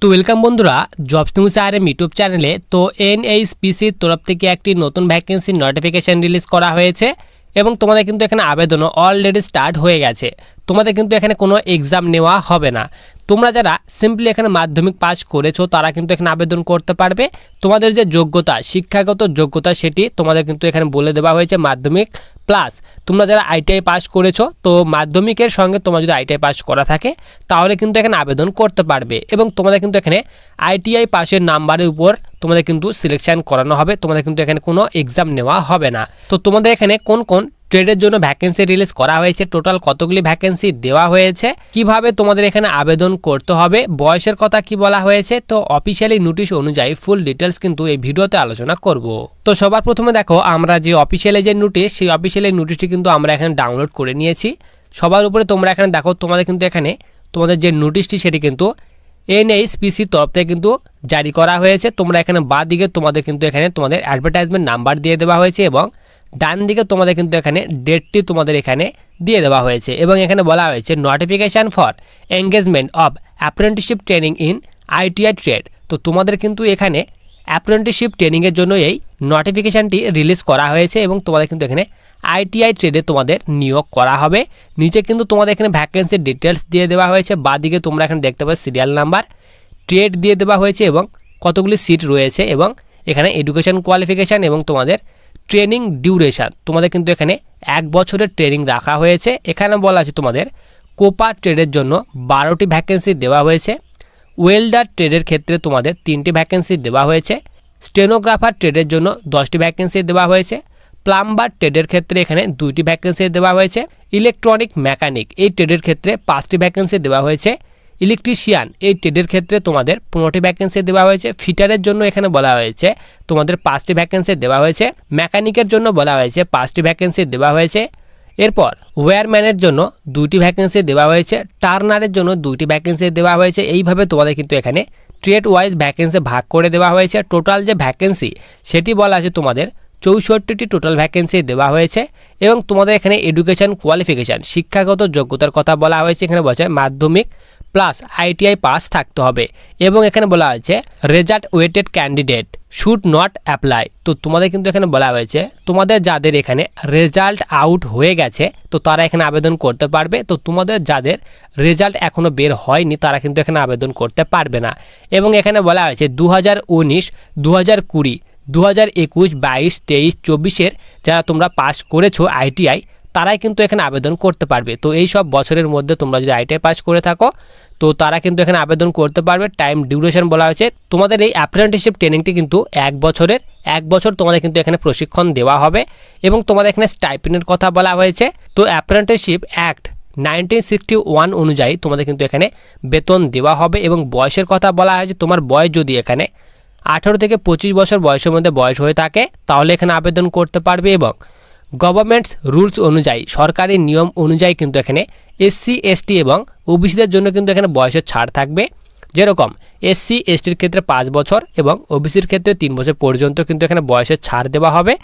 তো ওয়েলকাম বন্ধুরা jobs news R M YouTube চ্যানেলে তো এনএইচপিসির তরফ থেকে একটি নতুন ভ্যাকেন্সির নোটিফিকেশান রিলিজ করা হয়েছে এবং তোমাদের কিন্তু এখানে আবেদনও অলরেডি স্টার্ট হয়ে গেছে। তোমাদের কিন্তু এখানে কোনো এক্সাম নেওয়া হবে না। তোমরা যারা সিম্পলি এখানে মাধ্যমিক পাস করেছ, তারা কিন্তু এখানে আবেদন করতে পারবে। তোমাদের যে যোগ্যতা, শিক্ষাগত যোগ্যতা, সেটি তোমাদের কিন্তু এখানে বলে দেওয়া হয়েছে মাধ্যমিক প্লাস তোমরা যারা আইটিআই পাস করেছ, তো মাধ্যমিকের সঙ্গে তোমার যদি আইটিআই পাস করা থাকে, তাহলে কিন্তু এখানে আবেদন করতে পারবে এবং তোমাদের কিন্তু এখানে আইটিআই পাসের নাম্বারের উপর তোমাদের কিন্তু সিলেকশন করানো হবে। তোমাদের কিন্তু এখানে কোনো এক্সাম নেওয়া হবে না। তো তোমাদের এখানে কোন কোন ট্রেডের জন্য ভ্যাকেন্সি রিলিজ করা হয়েছে। টোটাল কতগুলি ভ্যাকেন্সি দেওয়া হয়েছে? কীভাবে তোমাদের এখানে আবেদন করতে হবে? বয়সের কথা কি বলা হয়েছে? তো অফিসিয়ালি নোটিশ অনুযায়ী ফুল ডিটেলস কিন্তু এই ভিডিওতে আলোচনা করব। তো সবার প্রথমে দেখো, আমরা যে অফিসিয়ালি যে নোটিশ সেই অফিসিয়ালি নোটিশটি কিন্তু আমরা এখানে ডাউনলোড করে নিয়েছি। সবার উপরে তোমরা এখানে দেখো, তোমাদের কিন্তু এখানে তোমাদের যে নোটিশটি সেটি কিন্তু এনএইচপিসির তরফ থেকে কিন্তু জারি করা হয়েছে। তোমরা এখানে বা দিকে তোমাদের কিন্তু এখানে তোমাদের অ্যাডভার্টাইজমেন্ট নাম্বার দিয়ে দেওয়া হয়েছে এবং ডান দিকে তোমাদের কিন্তু এখানে ডেটটি তোমাদের এখানে দিয়ে দেওয়া হয়েছে এবং এখানে বলা হয়েছে notification for engagement of apprenticeship training in ITI trade তো তোমাদের কিন্তু এখানে অ্যাপ্রেন্টিসশিপ ট্রেনিংয়ের জন্য এই নোটিফিকেশানটি রিলিজ করা হয়েছে এবং তোমাদের কিন্তু এখানে আইটিআই ট্রেডে তোমাদের নিয়োগ করা হবে। নিচে কিন্তু তোমাদের এখানে ভ্যাকেন্সির ডিটেলস দিয়ে দেওয়া হয়েছে। বাদিকে তোমরা এখানে দেখতে পাবে সিরিয়াল নাম্বার ট্রেড দিয়ে দেওয়া হয়েছে এবং কতগুলি সিট রয়েছে এবং এখানে এডুকেশন কোয়ালিফিকেশান এবং তোমাদের ট্রেনিং ডিউরেশান। তোমাদের কিন্তু এখানে এক বছরের ট্রেনিং রাখা হয়েছে। এখানে বলা আছে তোমাদের, কোপা ট্রেডের জন্য বারোটি ভ্যাকেন্সি দেওয়া হয়েছে। ওয়েল্ডার ট্রেডের ক্ষেত্রে তোমাদের তিনটি ভ্যাকেন্সি দেওয়া হয়েছে। স্টেনোগ্রাফার ট্রেডের জন্য দশটি ভ্যাকেন্সি দেওয়া হয়েছে। প্লাম্বার ট্রেডের ক্ষেত্রে এখানে দুইটি ভ্যাকেন্সি দেওয়া হয়েছে। ইলেকট্রনিক মেকানিক এই ট্রেডের ক্ষেত্রে পাঁচটি ভ্যাকেন্সি দেওয়া হয়েছে। ইলেকট্রিশিয়ান, এই ট্রেডের ক্ষেত্রে তোমাদের পনেরোটি ভ্যাকেন্সি দেওয়া হয়েছে। ফিটারের জন্য এখানে বলা হয়েছে, তোমাদের পাঁচটি ভ্যাকেন্সি দেওয়া হয়েছে। মেকানিকের জন্য বলা হয়েছে, পাঁচটি ভ্যাকেন্সি দেওয়া হয়েছে। এরপর ওয়্যারম্যানের জন্য দুইটি ভ্যাকেন্সি দেওয়া হয়েছে। টার্নারের জন্য দুইটি ভ্যাকেন্সি দেওয়া হয়েছে। এইভাবে তোমাদের কিন্তু এখানে ট্রেড ওয়াইজ ভ্যাকেন্সি ভাগ করে দেওয়া হয়েছে। টোটাল যে ভ্যাকেন্সি সেটি বলা আছে তোমাদের চৌষট্টিটি টোটাল ভ্যাকেন্সি দেওয়া হয়েছে এবং তোমাদের এখানে এডুকেশন কোয়ালিফিকেশান শিক্ষাগত যোগ্যতার কথা বলা হয়েছে। এখানে বলা হয় মাধ্যমিক প্লাস আইটিআই পাস থাকতে হবে। এবং এখানে বলা হয়েছে result awaited candidate should not apply তো তোমাদের কিন্তু এখানে বলা হয়েছে, তোমাদের যাদের এখানে রেজাল্ট আউট হয়ে গেছে, তো তারা এখানে আবেদন করতে পারবে। তো তোমাদের যাদের রেজাল্ট এখনও বের হয়নি, তারা কিন্তু এখানে আবেদন করতে পারবে না। এবং এখানে বলা হয়েছে দু হাজার উনিশ দু হাজার কুড়ি দু হাজার একুশ, বাইশ, তেইশ, চব্বিশের যারা তোমরা পাস করেছ আইটিআই তারাই কিন্তু এখানে আবেদন করতে পারবে। তো এই সব বছরের মধ্যে তোমরা যদি আইটিআই পাস করে থাকো, তো তারা কিন্তু এখানে আবেদন করতে পারবে। টাইম ডিউরেশন বলা হয়েছে। তোমাদের এই অ্যাপ্রেন্টিসশিপ ট্রেনিংটি কিন্তু এক বছরের, এক বছর তোমাদের কিন্তু এখানে প্রশিক্ষণ দেওয়া হবে এবং তোমাদের এখানে স্টাইপেনের কথা বলা হয়েছে। তো apprenticeship act nineteen sixty one অনুযায়ী তোমাদের কিন্তু এখানে বেতন দেওয়া হবে এবং বয়সের কথা বলা হয়েছে। তোমার বয়স যদি এখানে আঠারো থেকে পঁচিশ বছর বয়সের মধ্যে বয়স হয়ে থাকে, তাহলে এখানে আবেদন করতে পারবে এবং গভর্নমেন্টস রুলস অনুযায়ী, সরকারি নিয়ম অনুযায়ী কিন্তু এখানে এসসি এসটি এবং ওবিসিদের জন্য কিন্তু এখানে বয়সের ছাড় থাকবে। যেরকম এসসি এসটির ক্ষেত্রে পাঁচ বছর এবং ওবিসির ক্ষেত্রে তিন বছর পর্যন্ত কিন্তু এখানে বয়সের ছাড় দেওয়া হবে।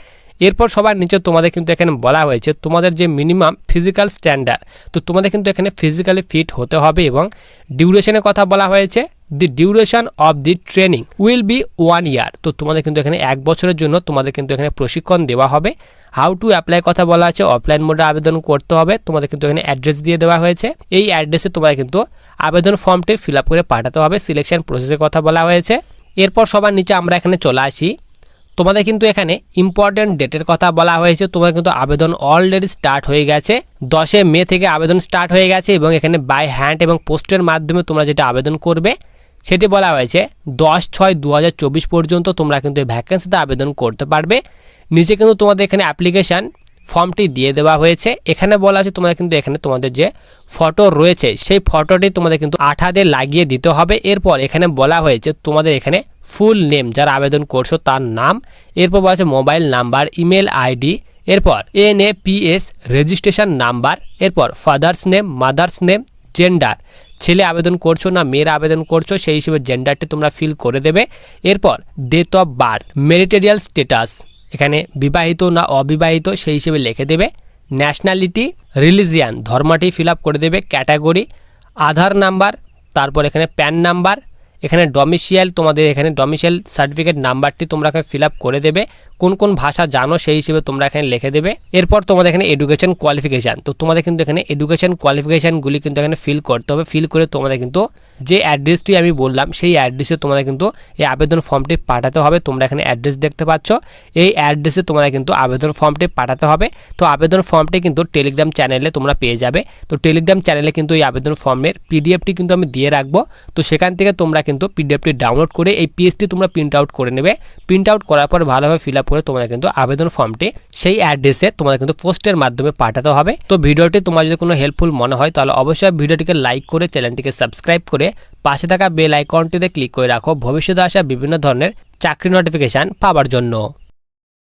এরপর সবার নিচে তোমাদের কিন্তু এখানে বলা হয়েছে তোমাদের যে মিনিমাম ফিজিক্যাল স্ট্যান্ডার্ড তো তোমাদের কিন্তু এখানে ফিজিক্যালি ফিট হতে হবে এবং ডিউরেশনের কথা বলা হয়েছে the duration of the training will be one year তো তোমাদের কিন্তু এখানে এক বছরের জন্য তোমাদের কিন্তু এখানে প্রশিক্ষণ দেওয়া হবে। হাউ টু অ্যাপ্লাই কথা বলা আছে অফলাইন মোডে আবেদন করতে হবে, তোমাদের কিন্তু এখানে অ্যাড্রেস দিয়ে দেওয়া হয়েছে। এই অ্যাড্রেসে তোমাদের কিন্তু আবেদন ফর্মটি ফিল করে পাঠাতে হবে সিলেকশন প্রসেসের কথা বলা হয়েছে। এরপর সবার নিচে আমরা এখানে চলে আসি। তোমাদের কিন্তু এখানে ইম্পর্টেন্ট ডেটের কথা বলা হয়েছে। তোমার কিন্তু আবেদন অলরেডি স্টার্ট হয়ে গেছে। দশে মে থেকে আবেদন স্টার্ট হয়ে গেছে এবং এখানে বাই হ্যান্ড এবং পোস্টের মাধ্যমে তোমরা যেটা আবেদন করবে, সেটি বলা হয়েছে দশ ছয় দু পর্যন্ত তোমরা কিন্তু এই ভ্যাকেন্সিতে আবেদন করতে পারবে। নিচে কিন্তু তোমাদের এখানে অ্যাপ্লিকেশান ফর্মটি দিয়ে দেওয়া হয়েছে। এখানে বলা আছে তোমাদের কিন্তু এখানে তোমাদের যে ফটো রয়েছে, সেই ফটোটি তোমাদের কিন্তু আঠাতে লাগিয়ে দিতে হবে। এরপর এখানে বলা হয়েছে তোমাদের এখানে ফুল নেম যারা আবেদন করছ তার নাম, এরপর আছে মোবাইল নাম্বার, ইমেল আইডি, এরপর N A P S registration number, এরপর father's name, mother's name, gender. ছেলে আবেদন করছ না মেয়ের আবেদন করছ, সেই হিসেবে জেন্ডারটি তোমরা ফিল করে দেবে। এরপর date of birth, marital status এখানে বিবাহিত না অবিবাহিত, সেই হিসেবে লিখে দেবে। ন্যাশনালিটি, রিলিজিয়ান, ধর্মটি ফিল আপ করে দেবে ক্যাটাগরি। আধার নাম্বার, তারপর এখানে প্যান নাম্বার এখানে ডমিসিয়াল তোমাদের এখানে ডমিসিয়াল সার্টিফিকেট নাম্বারটি তোমরা এখানে ফিল করে দেবে। কোন কোন ভাষা জানো সেই হিসেবে তোমরা এখানে লিখে দেবে। এরপর তোমাদের এখানে এডুকেশন কোয়ালিফিকেশান তো তোমাদের কিন্তু এখানে এডুকেশন কোয়ালিফিকেশানগুলি কিন্তু এখানে ফিল করতে হবে। ফিল করে তোমাদের কিন্তু যে অ্যাড্রেসটি আমি বললাম, সেই অ্যাড্রেসে তোমাদের কিন্তু এই আবেদন ফর্মটি পাঠাতে হবে। তোমরা এখানে অ্যাড্রেস দেখতে পাচ্ছ। এই অ্যাড্রেসে তোমাদের কিন্তু আবেদন ফর্মটি পাঠাতে হবে। তো আবেদন ফর্মটি কিন্তু টেলিগ্রাম চ্যানেলে তোমরা পেয়ে যাবে। তো টেলিগ্রাম চ্যানেলে কিন্তু এই আবেদন ফর্মের পিডিএফটি কিন্তু আমি দিয়ে রাখব। তো সেখান থেকে তোমরা কিন্তু পিডিএফটি ডাউনলোড করে এই পিএসটি তোমরা প্রিন্ট আউট করে নেবে। প্রিন্ট আউট করার পর ভালোভাবে ফিল আপ করে তোমাদের কিন্তু আবেদন ফর্মটি সেই অ্যাড্রেসে তোমাদের কিন্তু পোস্টের মাধ্যমে পাঠাতে হবে। তো ভিডিওটি তোমার যদি কোনো হেল্পফুল মনে হয়, তাহলে অবশ্যই ভিডিওটিকে লাইক করে চ্যানেলটিকে সাবস্ক্রাইব করে পাশে থাকা বেল আইকনটিতে ক্লিক করে রাখো। ভবিষ্যতে আসা বিভিন্ন ধরনের চাকরি নোটিফিকেশান পাওয়ার জন্য।